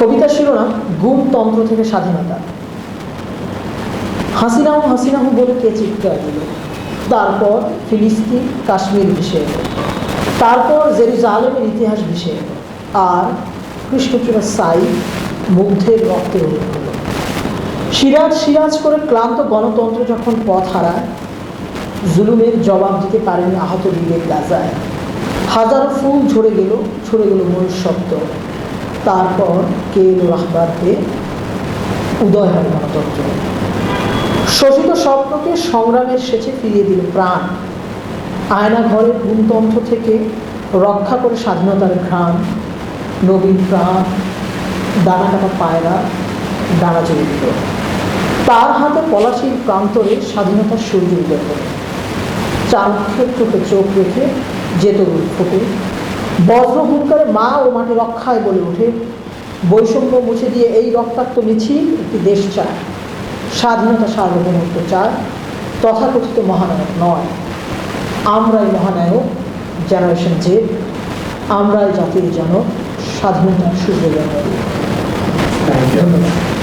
কবিতা শিরোনাম গুণতন্ত্র থেকে স্বাধীনতা। হাসিনাহু হাসিনাহু বলে কে চিৎকার দিল? তারপর ফিলিস্তিন, কাশ্মীর বিষয়ে। তারপর জেরুজালেমের ইতিহাস বিষয়ে। আর কৃষ্ণচূড়া সাই মুগ্ধের রক্তে হলো। সিরাজ সিরাজ করে ক্লান্ত গণতন্ত্র যখন পথ হারায়, জুলুমের জবাব দিতে পারেনি আহত বিবেক গাজায়। হাজার ফুল ঝরে গেল ছড়ে গেল শব্দ। তারপর কে রাহবার উদয় হয় গণতন্ত্র। শোষিত স্বপ্নকে সংগ্রামের শেষে ফিরিয়ে দিল প্রাণ। আয়না ঘরের গুণতন্ত্র থেকে রক্ষা করে স্বাধীনতার ঘ্রাণ। নবীন প্রাণ, দানা কাটা পায়রা, দানা দিল তার হাতে পলাশীর প্রান্তরে স্বাধীনতার সূর্য উদয় করে চারক্ষের চোখে চোখ রেখে যেত ফোটে বজ্র হুঙ্কারে মা ও মাটি রক্ষায় বলে ওঠে। বৈষম্য মুছে দিয়ে এই রক্তাক্ত মিছিল একটি দেশ চায়। স্বাধীনতা সার্বভৌমত্ব চায়, তথাকথিত মহানায়ক নয়। আমরাই মহানায়ক জেনারেশন জে আমরাই জাতির জনক, স্বাধীনতার সূর্য ধন্যবাদ